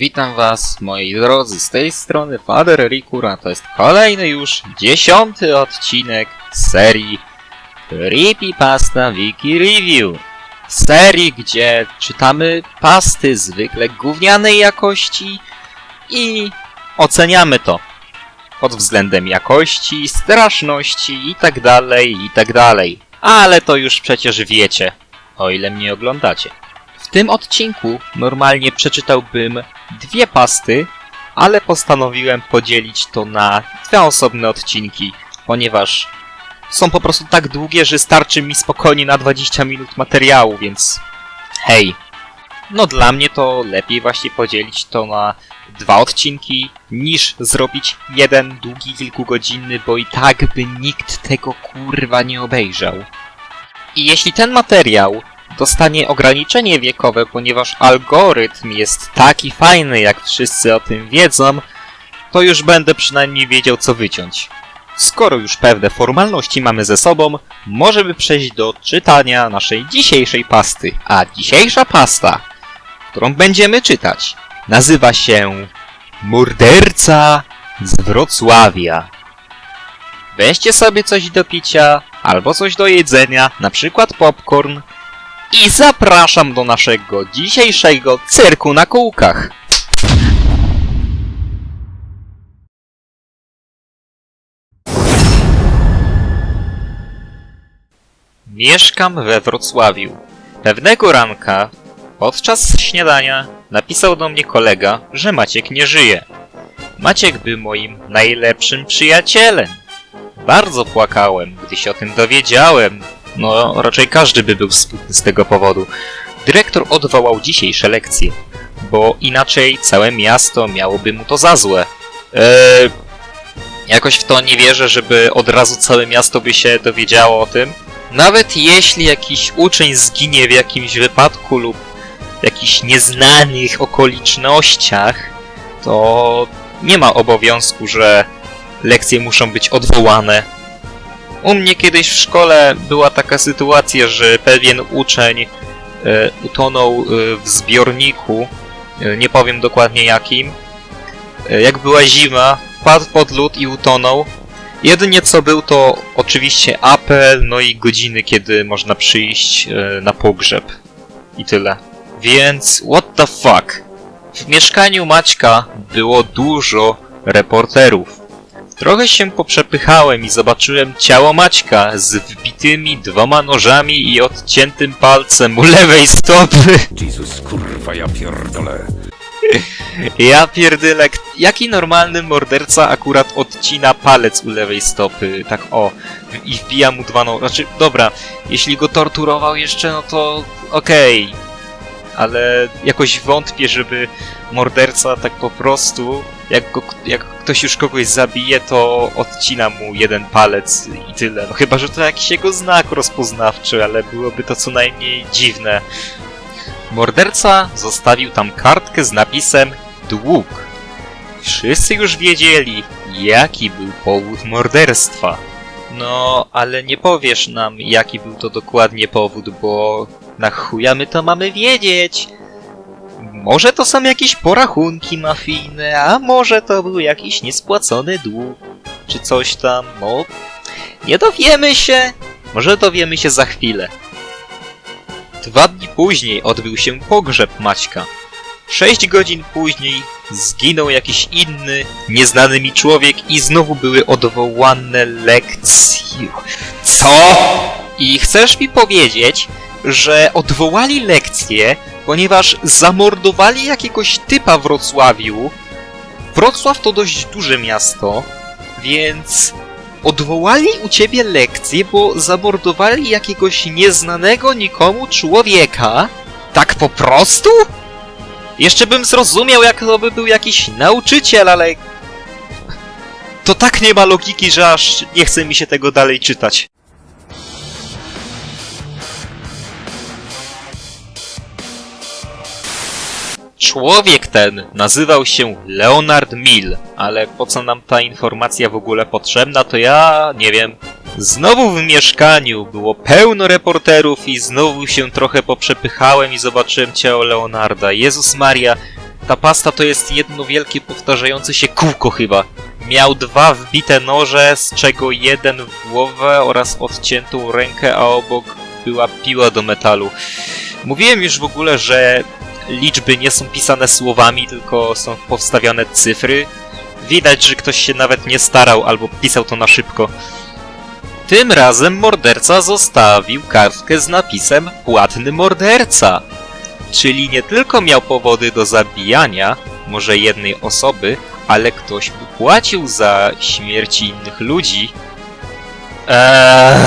Witam was, moi drodzy, z tej strony Father Rikura. To jest kolejny już dziesiąty odcinek serii Creepypasta Wiki Review. Serii, gdzie czytamy pasty zwykle gównianej jakości i oceniamy to pod względem jakości, straszności i tak dalej, i tak. Ale to już przecież wiecie, o ile mnie oglądacie. W tym odcinku normalnie przeczytałbym dwie pasty, ale postanowiłem podzielić to na dwa osobne odcinki, ponieważ są po prostu tak długie, że starczy mi spokojnie na 20 minut materiału, więc hej. No dla mnie to lepiej właśnie podzielić to na dwa odcinki, niż zrobić jeden długi, kilkugodzinny, bo i tak by nikt tego kurwa nie obejrzał. I jeśli ten materiał dostanie ograniczenie wiekowe, ponieważ algorytm jest taki fajny, jak wszyscy o tym wiedzą, to już będę przynajmniej wiedział, co wyciąć. Skoro już pewne formalności mamy ze sobą, możemy przejść do czytania naszej dzisiejszej pasty. A dzisiejsza pasta, którą będziemy czytać, nazywa się Morderca z Wrocławia. Weźcie sobie coś do picia albo coś do jedzenia, na przykład popcorn, i zapraszam do naszego dzisiejszego cyrku na kółkach. Mieszkam we Wrocławiu. Pewnego ranka, podczas śniadania, napisał do mnie kolega, że Maciek nie żyje. Maciek był moim najlepszym przyjacielem. Bardzo płakałem, gdy się o tym dowiedziałem, no, raczej każdy by był smutny z tego powodu. Dyrektor odwołał dzisiejsze lekcje, bo inaczej całe miasto miałoby mu to za złe. Eee, jakoś w to nie wierzę, żeby od razu całe miasto by się dowiedziało o tym. Nawet jeśli jakiś uczeń zginie w jakimś wypadku lub w jakichś nieznanych okolicznościach, to nie ma obowiązku, że lekcje muszą być odwołane u mnie kiedyś w szkole była taka sytuacja, że pewien uczeń e, utonął e, w zbiorniku, e, nie powiem dokładnie jakim. Jak była zima, wpadł pod lód i utonął. Jedynie co był to oczywiście apel, no i godziny, kiedy można przyjść na pogrzeb. I tyle. Więc what the fuck? W mieszkaniu Maćka było dużo reporterów. Trochę się poprzepychałem i zobaczyłem ciało Maćka z wbitymi dwoma nożami i odciętym palcem u lewej stopy. Jezus, kurwa, ja pierdolę. Ja pierdylek, jaki normalny morderca akurat odcina palec u lewej stopy, tak o, i wbija mu dwa no... Znaczy, dobra, jeśli go torturował jeszcze, no to okej. Ale jakoś wątpię, żeby morderca tak po prostu, jak, go, jak ktoś już kogoś zabije, to odcina mu jeden palec i tyle. No chyba, że to jakiś jego znak rozpoznawczy, ale byłoby to co najmniej dziwne. Morderca zostawił tam kartkę z napisem dług. Wszyscy już wiedzieli, jaki był powód morderstwa. No, ale nie powiesz nam, jaki był to dokładnie powód, bo na chuja my to mamy wiedzieć. Może to są jakieś porachunki mafijne, a może to był jakiś niespłacony dług, czy coś tam, no... Nie dowiemy się. Może dowiemy się za chwilę. Dwa dni później odbył się pogrzeb Maćka. Sześć godzin później zginął jakiś inny, nieznany mi człowiek i znowu były odwołane lekcje. Co? I chcesz mi powiedzieć, że odwołali lekcje, ponieważ zamordowali jakiegoś typa w Wrocławiu. Wrocław to dość duże miasto, więc odwołali u ciebie lekcje, bo zamordowali jakiegoś nieznanego nikomu człowieka? Tak po prostu? Jeszcze bym zrozumiał, jak to by był jakiś nauczyciel, ale... To tak nie ma logiki, że aż nie chce mi się tego dalej czytać. Człowiek ten nazywał się Leonard Mill, ale po co nam ta informacja w ogóle potrzebna, to ja nie wiem. Znowu w mieszkaniu było pełno reporterów i znowu się trochę poprzepychałem i zobaczyłem ciało Leonarda. Jezus Maria, Ta pasta to jest jedno wielkie powtarzające się kółko chyba. Miał dwa wbite noże, z czego jeden w głowę oraz odciętą rękę, a obok była piła do metalu. Mówiłem już w ogóle, że liczby nie są pisane słowami, tylko są powstawiane cyfry. Widać, że ktoś się nawet nie starał albo pisał to na szybko. Tym razem morderca zostawił kartkę z napisem Płatny morderca. Czyli nie tylko miał powody do zabijania, może jednej osoby, ale ktoś płacił za śmierci innych ludzi. Eee...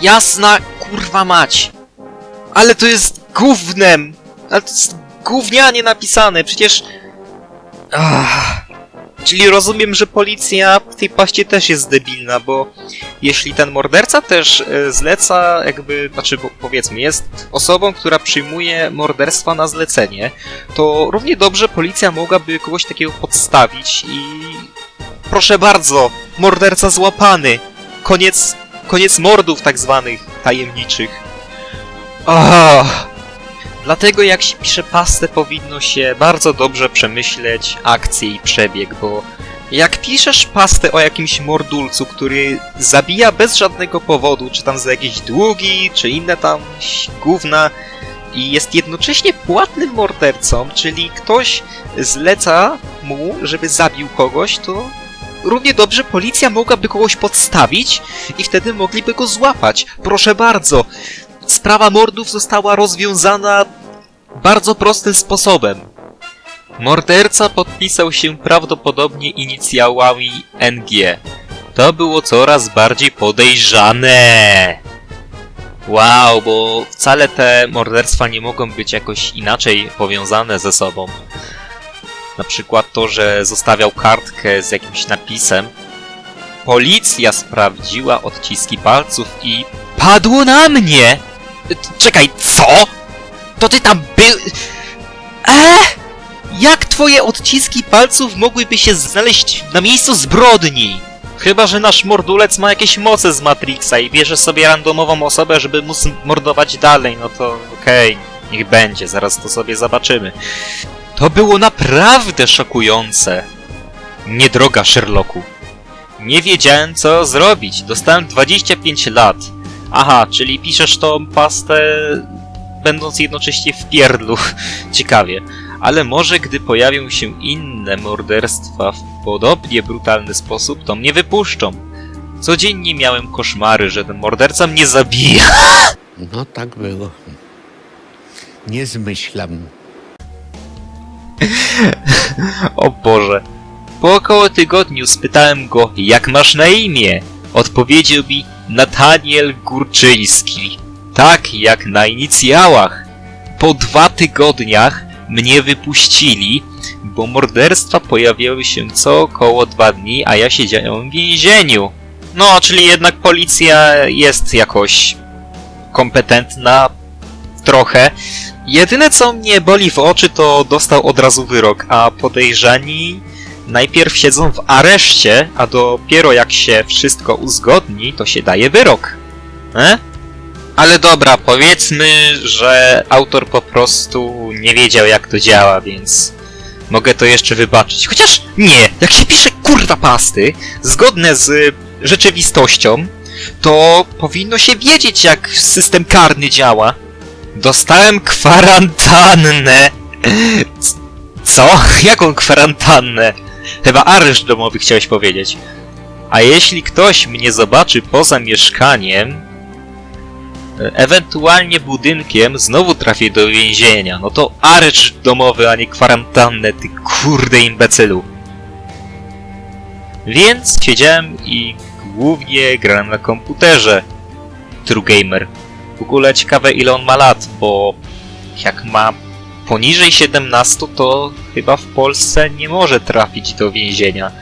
Jasna kurwa mać! Ale to jest gównem! Ale to jest gównianie napisane, przecież... Ach. Czyli rozumiem, że policja w tej paście też jest debilna, bo jeśli ten morderca też e, zleca, jakby, znaczy powiedzmy, jest osobą, która przyjmuje morderstwa na zlecenie, to równie dobrze policja mogłaby kogoś takiego podstawić i. Proszę bardzo, morderca złapany! Koniec, koniec mordów tak zwanych tajemniczych. Ah. Dlatego jak się pisze pastę, powinno się bardzo dobrze przemyśleć akcję i przebieg, bo jak piszesz pastę o jakimś mordulcu, który zabija bez żadnego powodu, czy tam za jakieś długi, czy inne tam gówna, i jest jednocześnie płatnym mordercą, czyli ktoś zleca mu, żeby zabił kogoś, to równie dobrze policja mogłaby kogoś podstawić i wtedy mogliby go złapać. Proszę bardzo, sprawa mordów została rozwiązana bardzo prostym sposobem. Morderca podpisał się prawdopodobnie inicjałami NG. To było coraz bardziej podejrzane. Wow, bo wcale te morderstwa nie mogą być jakoś inaczej powiązane ze sobą. Na przykład to, że zostawiał kartkę z jakimś napisem. Policja sprawdziła odciski palców i padło na mnie! Czekaj, co? To ty tam był... Eee? Jak twoje odciski palców mogłyby się znaleźć na miejscu zbrodni? Chyba, że nasz mordulec ma jakieś moce z Matrixa i bierze sobie randomową osobę, żeby móc mordować dalej, no to okej, niech będzie, zaraz to sobie zobaczymy. To było naprawdę szokujące. Niedroga Sherlocku. Nie wiedziałem co zrobić, dostałem 25 lat. Aha, czyli piszesz tą pastę będąc jednocześnie w pierdlu. Ciekawie. Ale może gdy pojawią się inne morderstwa w podobnie brutalny sposób, to mnie wypuszczą. Codziennie miałem koszmary, że ten morderca mnie zabija. No tak było. Nie zmyślam. O Boże. Po około tygodniu spytałem go, jak masz na imię? Odpowiedział mi Nataniel Górczyński. Tak jak na inicjałach. Po dwa tygodniach mnie wypuścili, bo morderstwa pojawiały się co około dwa dni, a ja siedziałem w więzieniu. No, czyli jednak policja jest jakoś kompetentna, trochę. Jedyne co mnie boli w oczy to dostał od razu wyrok, a podejrzani najpierw siedzą w areszcie, a dopiero jak się wszystko uzgodni, to się daje wyrok. E? Ale dobra, powiedzmy, że autor po prostu nie wiedział jak to działa, więc mogę to jeszcze wybaczyć. Chociaż nie, jak się pisze kurwa pasty, zgodne z rzeczywistością, to powinno się wiedzieć jak system karny działa. Dostałem kwarantannę. Co? Jaką kwarantannę? Chyba areszt domowy chciałeś powiedzieć. A jeśli ktoś mnie zobaczy poza mieszkaniem, ewentualnie budynkiem, znowu trafię do więzienia. No to areszt domowy, a nie kwarantannę, ty kurde imbecylu. Więc siedziałem i głównie grałem na komputerze. True Gamer. W ogóle ciekawe ile on ma lat, bo jak ma poniżej 17, to chyba w Polsce nie może trafić do więzienia.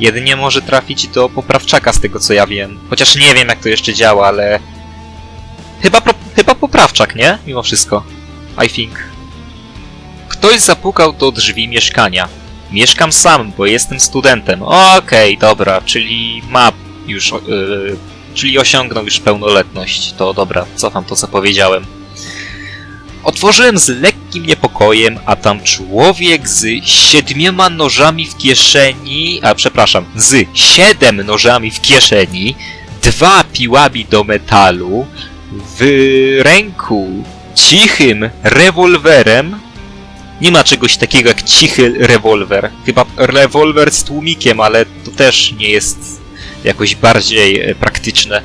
Jedynie może trafić do poprawczaka z tego co ja wiem. Chociaż nie wiem jak to jeszcze działa, ale... Chyba, pro... chyba poprawczak, nie? Mimo wszystko. I think. Ktoś zapukał do drzwi mieszkania. Mieszkam sam, bo jestem studentem. Okej, dobra, czyli ma już... Yy, czyli osiągnął już pełnoletność. To dobra, cofam to co powiedziałem. Otworzyłem z lekkim niepokojem, a tam człowiek z siedmioma nożami w kieszeni, a przepraszam, z siedem nożami w kieszeni, dwa piłami do metalu, w ręku cichym rewolwerem. Nie ma czegoś takiego jak cichy rewolwer. Chyba rewolwer z tłumikiem, ale to też nie jest jakoś bardziej e, praktyczne.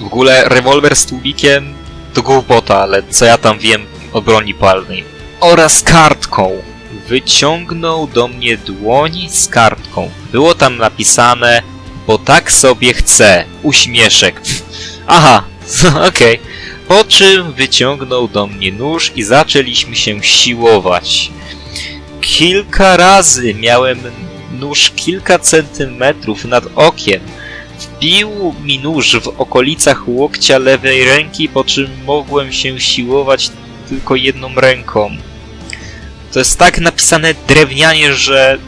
W ogóle rewolwer z tłumikiem to głupota, ale co ja tam wiem o broni palnej. Oraz kartką. Wyciągnął do mnie dłoń z kartką. Było tam napisane, bo tak sobie chcę. Uśmieszek. Aha, okej. Po czym wyciągnął do mnie nóż i zaczęliśmy się siłować. Kilka razy miałem nóż kilka centymetrów nad okiem. Wbił mi nóż w okolicach łokcia lewej ręki, po czym mogłem się siłować tylko jedną ręką. To jest tak napisane drewnianie, że...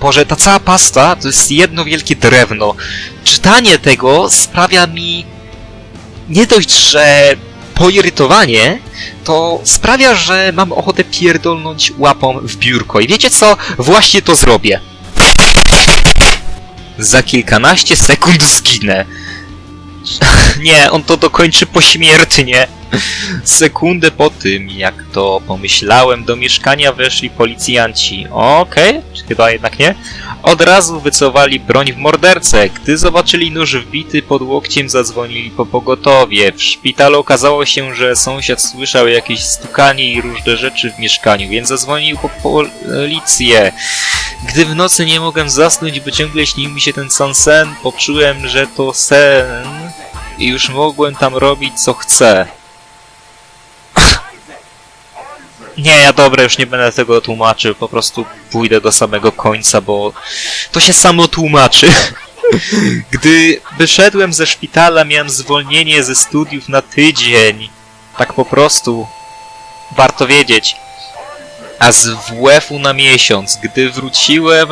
Boże, ta cała pasta to jest jedno wielkie drewno. Czytanie tego sprawia mi nie dość, że poirytowanie, to sprawia, że mam ochotę pierdolnąć łapą w biurko. I wiecie co? Właśnie to zrobię. Za kilkanaście sekund zginę. Nie, on to dokończy pośmiertnie. Sekundę po tym, jak to pomyślałem, do mieszkania weszli policjanci. Okej, chyba jednak nie. Od razu wycofali broń w mordercę. Gdy zobaczyli nóż wbity pod łokciem, zadzwonili po pogotowie. W szpitalu okazało się, że sąsiad słyszał jakieś stukanie i różne rzeczy w mieszkaniu, więc zadzwonił po policję. Gdy w nocy nie mogłem zasnąć, bo ciągle śnił mi się ten sam sen, poczułem, że to sen i już mogłem tam robić co chcę. Nie, ja dobra, już nie będę tego tłumaczył, po prostu pójdę do samego końca, bo to się samo tłumaczy. Gdy wyszedłem ze szpitala, miałem zwolnienie ze studiów na tydzień. Tak po prostu. Warto wiedzieć. A z WF-u na miesiąc. Gdy wróciłem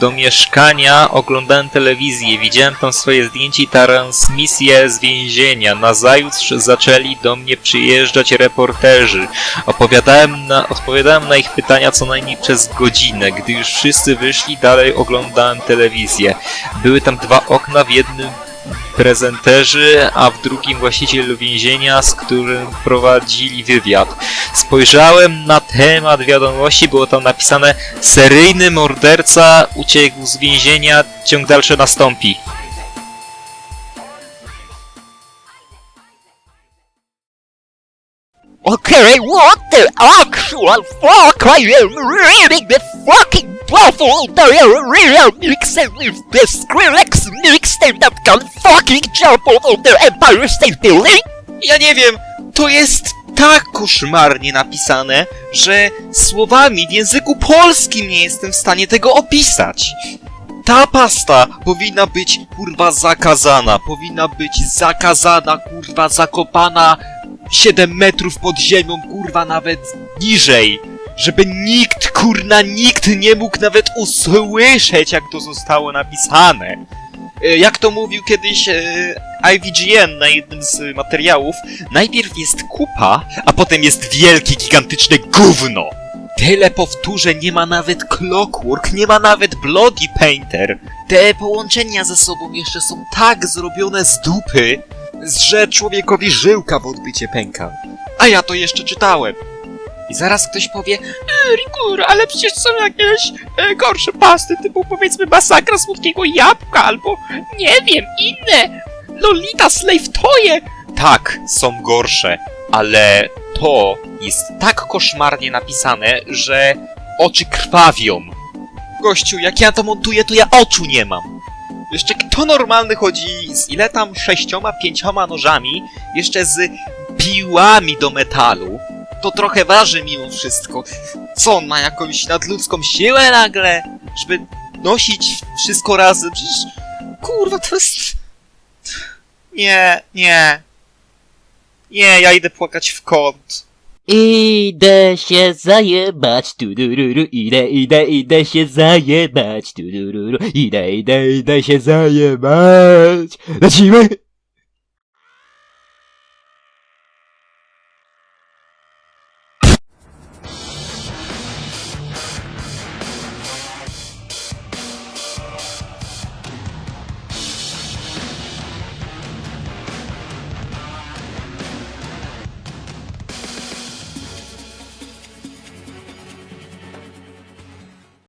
do mieszkania, oglądałem telewizję, widziałem tam swoje zdjęcie i transmisję z więzienia. Nazajutrz zaczęli do mnie przyjeżdżać reporterzy. Opowiadałem na, odpowiadałem na ich pytania co najmniej przez godzinę. Gdy już wszyscy wyszli, dalej oglądałem telewizję. Były tam dwa okna, w jednym prezenterzy, a w drugim właściciel więzienia, z którym prowadzili wywiad. Spojrzałem na temat wiadomości, było tam napisane seryjny morderca uciekł z więzienia, ciąg dalszy nastąpi. Okay, what the actual fuck? I am reading the fucking waffle diarrhea mixed with the Skrillex mixtape fucking jump over the Empire State Building? Ja nie wiem, to jest tak koszmarnie napisane, że słowami w języku polskim nie jestem w stanie tego opisać. Ta pasta powinna być kurwa zakazana, powinna być zakazana, kurwa zakopana 7 metrów pod ziemią, kurwa nawet niżej. Żeby nikt, kurna, nikt nie mógł nawet usłyszeć, jak to zostało napisane. E, Jak to mówił kiedyś e, IVGN na jednym z materiałów, najpierw jest kupa, a potem jest wielkie, gigantyczne gówno. Tyle powtórzeń, nie ma nawet Clockwork, nie ma nawet Bloody Painter. Te połączenia ze sobą jeszcze są tak zrobione z dupy, że człowiekowi żyłka w odbycie pęka. A ja to jeszcze czytałem. I zaraz ktoś powie, e, Rikur, ale przecież są jakieś e, gorsze pasty, typu powiedzmy masakra słodkiego jabłka, albo nie wiem, inne. Lolita Slave Toje. Tak, są gorsze, ale to jest tak koszmarnie napisane, że oczy krwawią. Gościu, jak ja to montuję, to ja oczu nie mam. Jeszcze kto normalny chodzi z ile tam sześcioma, pięcioma nożami, jeszcze z piłami do metalu, to trochę waży mimo wszystko. Co on ma jakąś nadludzką siłę nagle, żeby nosić wszystko razem? Przecież kurwa to jest. Nie, nie. Nie, ja idę płakać w kąt. Idę się zajebać, tudururu, idę, idę, idę się zajebać, tudururu, idę, idę, idę się zajebać. Lecimy!